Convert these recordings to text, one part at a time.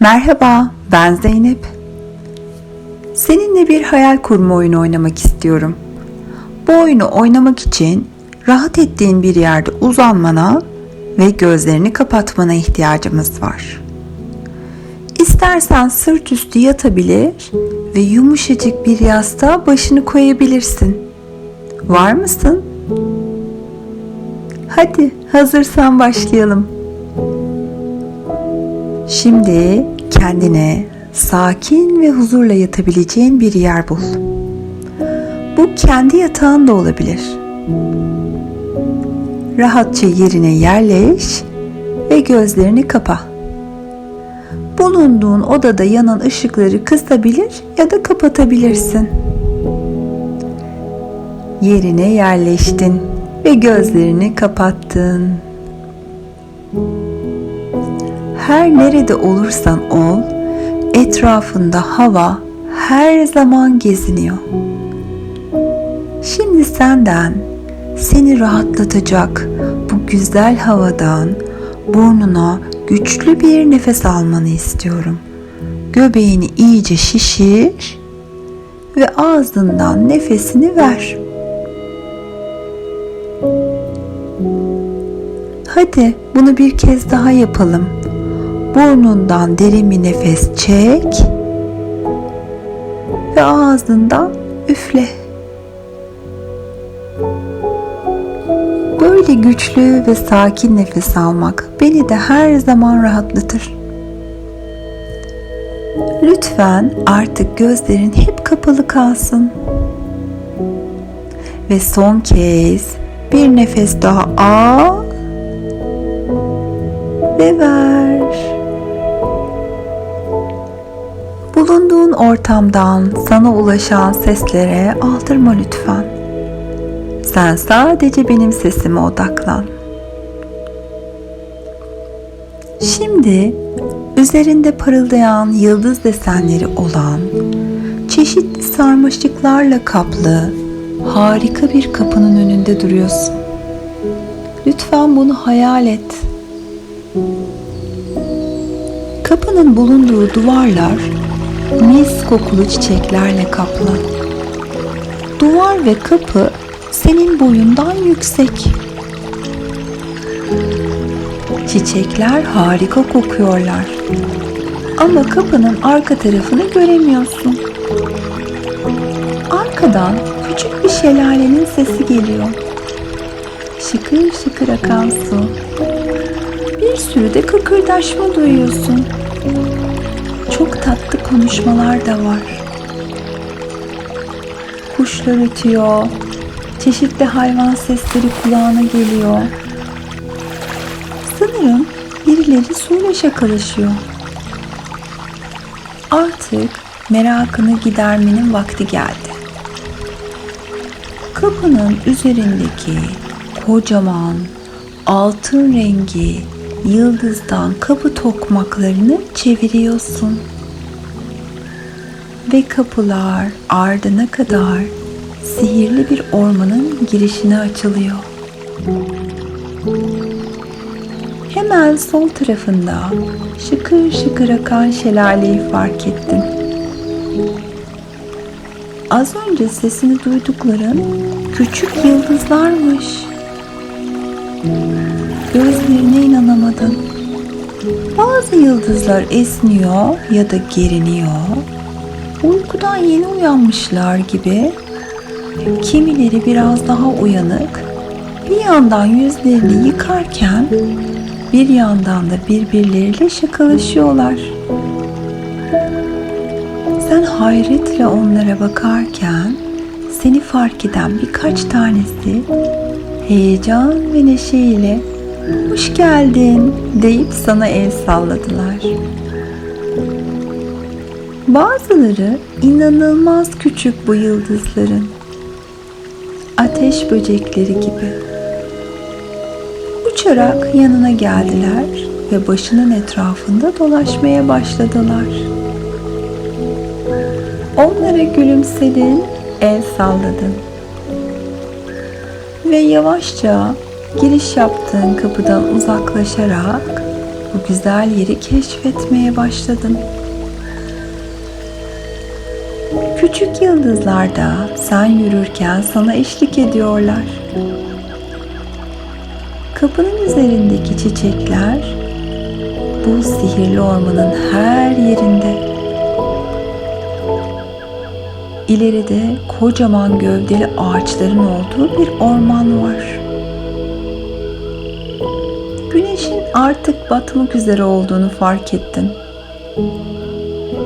Merhaba, ben Zeynep. Seninle bir hayal kurma oyunu oynamak istiyorum. Bu oyunu oynamak için rahat ettiğin bir yerde uzanmana ve gözlerini kapatmana ihtiyacımız var. İstersen sırt üstü yatabilir ve yumuşacık bir yastığa başını koyabilirsin. Var mısın? Hadi hazırsan başlayalım. Şimdi kendine sakin ve huzurla yatabileceğin bir yer bul. Bu kendi yatağın da olabilir. Rahatça yerine yerleş ve gözlerini kapa. Bulunduğun odada yanan ışıkları kısabilir ya da kapatabilirsin. Yerine yerleştin ve gözlerini kapattın. Her nerede olursan ol, etrafında hava her zaman geziniyor. Şimdi senden seni rahatlatacak bu güzel havadan burnuna güçlü bir nefes almanı istiyorum. Göbeğini iyice şişir ve ağzından nefesini ver. Hadi bunu bir kez daha yapalım. Burnundan derin bir nefes çek ve ağzından üfle. Böyle güçlü ve sakin nefes almak beni de her zaman rahatlatır. Lütfen artık gözlerin hep kapalı kalsın. Ve son kez bir nefes daha al ve ver. Bulunduğun ortamdan sana ulaşan seslere aldırma lütfen. Sen sadece benim sesime odaklan. Şimdi üzerinde parıldayan yıldız desenleri olan çeşitli sarmaşıklarla kaplı harika bir kapının önünde duruyorsun. Lütfen bunu hayal et. Kapının bulunduğu duvarlar mis kokulu çiçeklerle kaplı. Duvar ve kapı senin boyundan yüksek. Çiçekler harika kokuyorlar. Ama kapının arka tarafını göremiyorsun. Arkadan küçük bir şelalenin sesi geliyor. Şıkır şıkır akan su. Bir sürü de kıkırdaşma duyuyorsun. Çok tatlı konuşmalar da var. Kuşlar ötüyor. Çeşitli hayvan sesleri kulağına geliyor. Sanırım birileri suyla şakalaşıyor. Artık merakını gidermenin vakti geldi. Kapının üzerindeki kocaman altın rengi yıldızdan kapı tokmaklarını çeviriyorsun. Ve kapılar ardına kadar sihirli bir ormanın girişine açılıyor. Hemen sol tarafında şıkır şıkır akan şelaleyi fark ettin. Az önce sesini duydukların küçük yıldızlarmış. Gözlerine inanamadın. Bazı yıldızlar esniyor ya da geriniyor. Uykudan yeni uyanmışlar gibi. Kimileri biraz daha uyanık. Bir yandan yüzlerini yıkarken bir yandan da birbirleriyle şakalaşıyorlar. Sen hayretle onlara bakarken seni fark eden birkaç tanesi heyecan ve neşeyle hoş geldin deyip sana el salladılar. Bazıları inanılmaz küçük bu yıldızların. Ateş böcekleri gibi. Uçarak yanına geldiler ve başının etrafında dolaşmaya başladılar. Onlara gülümsedin, el salladın. Ve yavaşça giriş yaptığın kapıdan uzaklaşarak bu güzel yeri keşfetmeye başladın. Küçük yıldızlar da sen yürürken sana eşlik ediyorlar. Kapının üzerindeki çiçekler bu sihirli ormanın her yerinde. İleride kocaman gövdeli ağaçların olduğu bir orman var. Artık batmak üzere olduğunu fark ettin.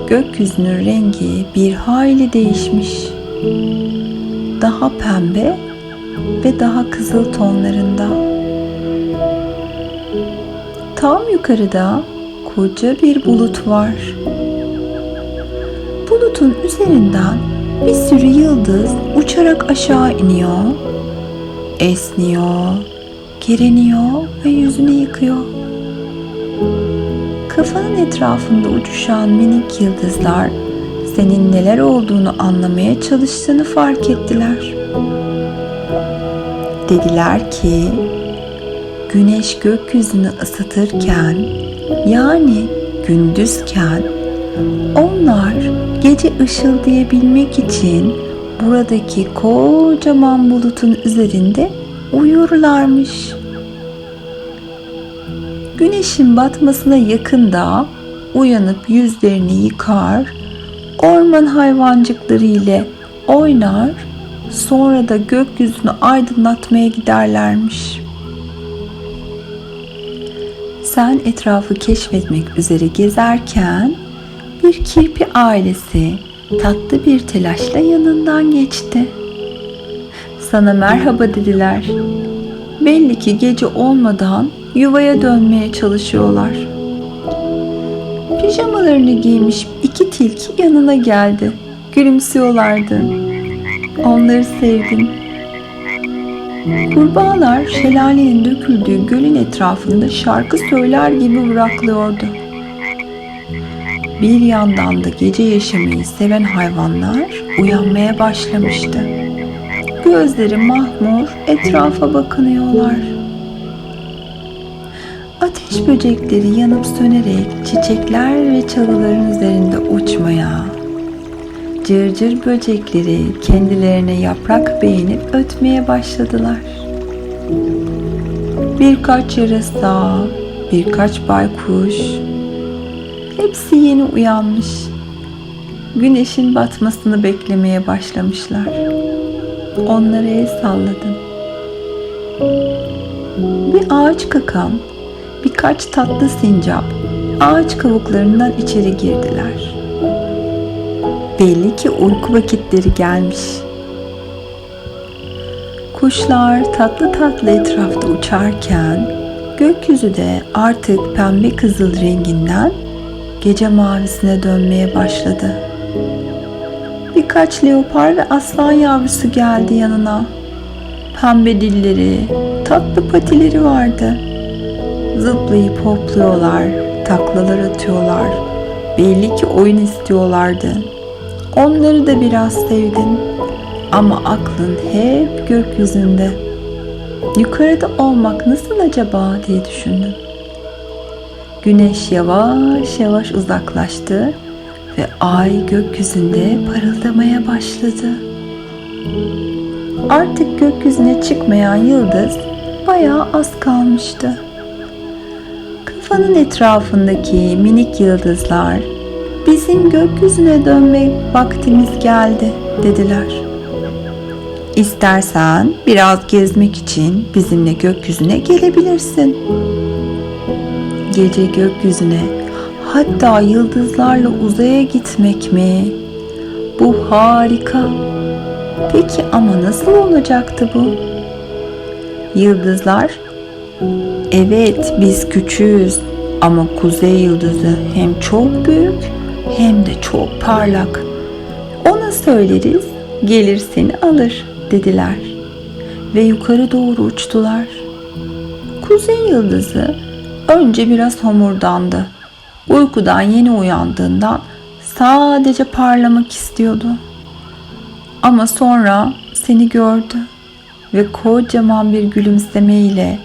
Gökyüzünün rengi bir hayli değişmiş. Daha pembe ve daha kızıl tonlarında. Tam yukarıda koca bir bulut var. Bulutun üzerinden bir sürü yıldız uçarak aşağı iniyor, esniyor, gereniyor ve yüzünü yıkıyor. Kafanın etrafında uçuşan minik yıldızlar senin neler olduğunu anlamaya çalıştığını fark ettiler. Dediler ki güneş gökyüzünü ısıtırken yani gündüzken onlar gece ışıldayabilmek için buradaki kocaman bulutun üzerinde uyurlarmış. Güneşin batmasına yakında uyanıp yüzlerini yıkar, orman hayvancıkları ile oynar, sonra da gökyüzünü aydınlatmaya giderlermiş. Sen etrafı keşfetmek üzere gezerken bir kirpi ailesi tatlı bir telaşla yanından geçti. Sana merhaba dediler. Belli ki gece olmadan yuvaya dönmeye çalışıyorlar. Pijamalarını giymiş iki tilki yanına geldi. Gülümsüyorlardı. Onları sevdin. Kurbağalar şelalenin döküldüğü gölün etrafında şarkı söyler gibi bıraklıyordu. Bir yandan da gece yaşamayı seven hayvanlar uyanmaya başlamıştı. Gözleri mahmur etrafa bakınıyorlar. Ateş böcekleri yanıp sönerek çiçekler ve çalıların üzerinde uçmaya, cırcır böcekleri kendilerine yaprak beğenip ötmeye başladılar. Birkaç yarasa, birkaç baykuş, hepsi yeni uyanmış. Güneşin batmasını beklemeye başlamışlar. Onlara el salladım. Bir ağaç kakan, birkaç tatlı sincap ağaç kavuklarından içeri girdiler. Belli ki uyku vakitleri gelmiş. Kuşlar tatlı tatlı etrafta uçarken gökyüzü de artık pembe kızıl renginden gece mavisine dönmeye başladı. Birkaç leopar ve aslan yavrusu geldi yanına. Pembe dilleri, tatlı patileri vardı. Zıplayıp hopluyorlar, taklalar atıyorlar. Belli ki oyun istiyorlardı. Onları da biraz sevdin. Ama aklın hep gökyüzünde. Yukarıda olmak nasıl acaba diye düşündün. Güneş yavaş yavaş uzaklaştı ve ay gökyüzünde parıldamaya başladı. Artık gökyüzüne çıkmayan yıldız bayağı az kalmıştı. Kafanın etrafındaki minik yıldızlar bizim gökyüzüne dönme vaktimiz geldi dediler. İstersen biraz gezmek için bizimle gökyüzüne gelebilirsin. Gece gökyüzüne hatta yıldızlarla uzaya gitmek mi? Bu harika. Peki ama nasıl olacaktı bu? Yıldızlar Evet biz küçüğüz ama kuzey yıldızı hem çok büyük hem de çok parlak. Ona söyleriz gelir seni alır dediler ve yukarı doğru uçtular. Kuzey yıldızı önce biraz homurdandı. Uykudan yeni uyandığından sadece parlamak istiyordu. Ama sonra seni gördü ve kocaman bir gülümsemeyle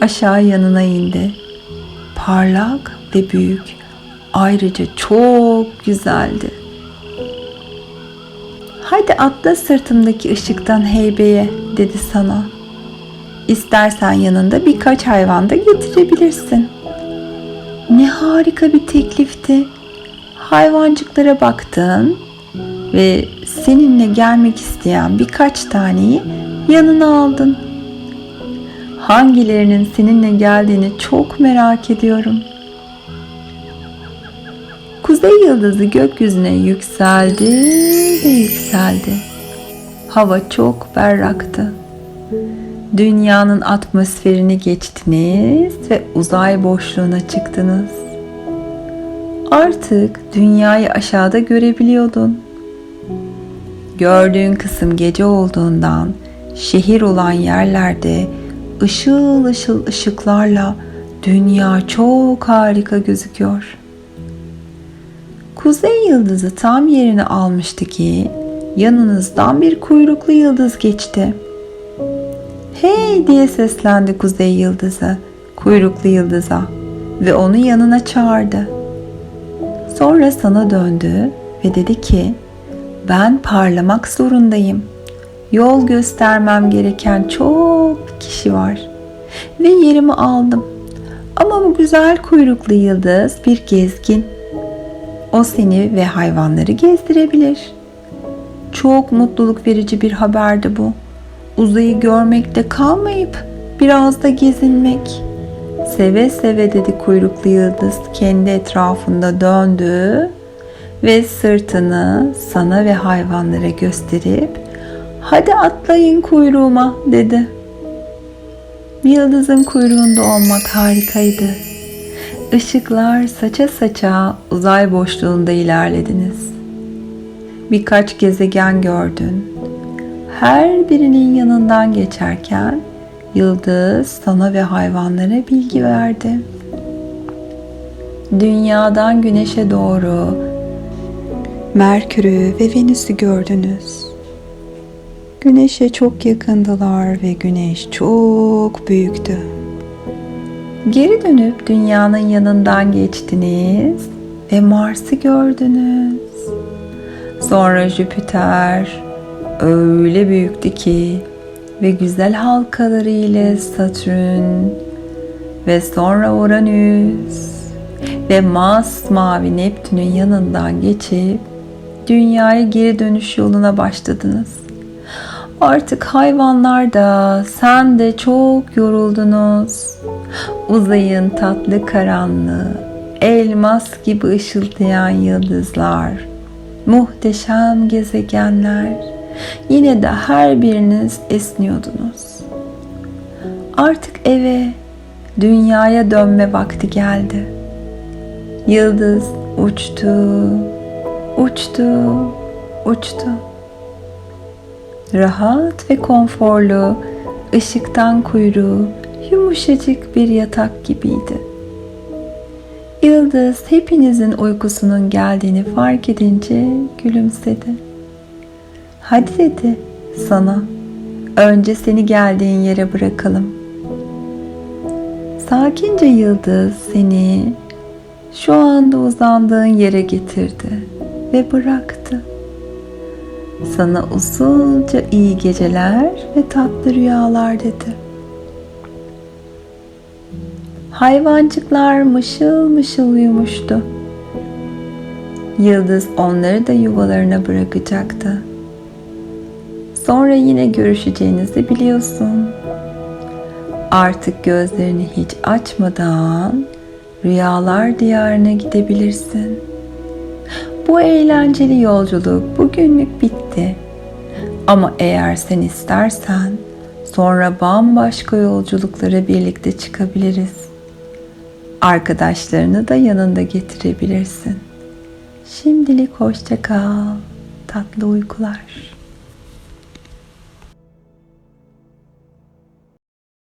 aşağı yanına indi. Parlak ve büyük. Ayrıca çok güzeldi. Hadi atla sırtımdaki ışıktan heybeye dedi sana. İstersen yanında birkaç hayvan da getirebilirsin. Ne harika bir teklifti. Hayvancıklara baktın ve seninle gelmek isteyen birkaç taneyi yanına aldın. Hangilerinin seninle geldiğini çok merak ediyorum. Kuzey yıldızı gökyüzüne yükseldi ve yükseldi. Hava çok berraktı. Dünyanın atmosferini geçtiniz ve uzay boşluğuna çıktınız. Artık dünyayı aşağıda görebiliyordun. Gördüğün kısım gece olduğundan şehir olan yerlerde ışıl ışıl ışıklarla dünya çok harika gözüküyor. Kuzey yıldızı tam yerini almıştı ki yanınızdan bir kuyruklu yıldız geçti. Hey diye seslendi kuzey yıldızı kuyruklu yıldıza ve onu yanına çağırdı. Sonra sana döndü ve dedi ki ben parlamak zorundayım. Yol göstermem gereken çok kişi var ve yerimi aldım. Ama bu güzel kuyruklu yıldız bir gezgin. O seni ve hayvanları gezdirebilir. Çok mutluluk verici bir haberdi bu. Uzayı görmekte kalmayıp biraz da gezinmek. Seve seve dedi kuyruklu yıldız kendi etrafında döndü ve sırtını sana ve hayvanlara gösterip hadi atlayın kuyruğuma dedi. Yıldızın kuyruğunda olmak harikaydı. Işıklar saça saça uzay boşluğunda ilerlediniz. Birkaç gezegen gördün. Her birinin yanından geçerken yıldız sana ve hayvanlara bilgi verdi. Dünyadan güneşe doğru Merkür'ü ve Venüs'ü gördünüz. Güneşe çok yakındılar ve güneş çok büyüktü. Geri dönüp dünyanın yanından geçtiniz ve Mars'ı gördünüz. Sonra Jüpiter öyle büyüktü ki ve güzel halkaları ile Satürn ve sonra Uranüs ve masmavi Neptün'ün yanından geçip dünyaya geri dönüş yoluna başladınız. Artık hayvanlar da sen de çok yoruldunuz. Uzayın tatlı karanlığı, elmas gibi ışıldayan yıldızlar, muhteşem gezegenler. Yine de her biriniz esniyordunuz. Artık eve, dünyaya dönme vakti geldi. Yıldız uçtu, uçtu, uçtu. Rahat ve konforlu, ışıktan kuyruğu, yumuşacık bir yatak gibiydi. Yıldız hepinizin uykusunun geldiğini fark edince gülümsedi. Hadi dedi sana. Önce seni geldiğin yere bırakalım. Sakince yıldız seni şu anda uzandığın yere getirdi ve bıraktı. Sana usulca iyi geceler ve tatlı rüyalar dedi. Hayvancıklar mışıl mışıl uyumuştu. Yıldız onları da yuvalarına bırakacaktı. Sonra yine görüşeceğinizi biliyorsun. Artık gözlerini hiç açmadan rüyalar diyarına gidebilirsin. Bu eğlenceli yolculuk bugünlük bitti. Ama eğer sen istersen sonra bambaşka yolculuklara birlikte çıkabiliriz. Arkadaşlarını da yanında getirebilirsin. Şimdilik hoşça kal. Tatlı uykular.